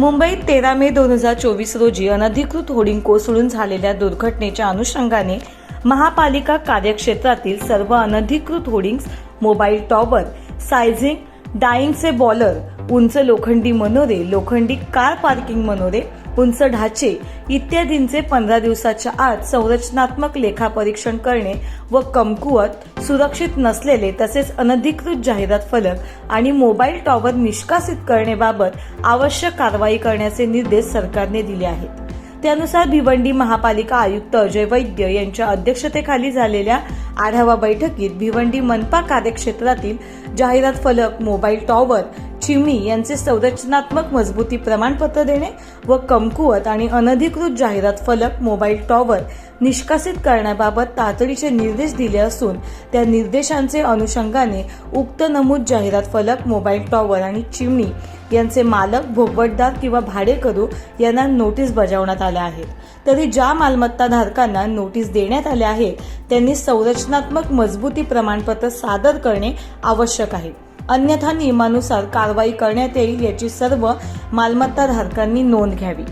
मुंबईत तेरा मे दोन हजार चोवीस रोजी अनधिकृत होर्डिंग कोसळून झालेल्या दुर्घटनेच्या अनुषंगाने महापालिका कार्यक्षेत्रातील सर्व अनधिकृत होर्डिंग्स मोबाईल टॉवर सायझिंग डाईंगचे बॉलर उंच लोखंडी मनोरे लोखंडी कार पार्किंग मनोरे उंच ढाचे इत्यादींचे पंधरा दिवसाच्या आत संरचनात्मक लेखापरीक्षण करणे व कमकुवत सुरक्षित नसलेले तसेच अनधिकृत जाहिरात फलक आणि मोबाईल टॉवर निष्कासित करण्याबाबत आवश्यक कारवाई करण्याचे निर्देश सरकारने दिले आहेत. त्यानुसार भिवंडी महापालिका आयुक्त अजय वैद्य यांच्या अध्यक्षतेखाली झालेल्या आढावा बैठकीत भिवंडी मनपा कार्यक्षेत्रातील जाहिरात फलक मोबाईल टॉवर चिमणी यांचे संरचनात्मक मजबूती प्रमाणपत्र देणे व कमकुवत आणि अनधिकृत जाहिरात फलक मोबाईल टॉवर निष्कासित करण्याबाबत तातडीचे निर्देश दिले असून त्या निर्देशांचे अनुषंगाने उक्त नमूद जाहिरात फलक मोबाईल टॉवर आणि चिमणी यांचे मालक भोगवटदार किंवा भाडेकरू यांना नोटीस बजावण्यात आल्या आहेत. तरी ज्या मालमत्ता धारकांना नोटीस देण्यात आल्या आहेत त्यांनी संरचनात्मक मजबूती प्रमाणपत्र सादर करणे आवश्यक आहे. अन्यथा नियमानुसार कारवाई करण्यात येईल याची सर्व मालमत्ताधारकांनी नोंद घ्यावी.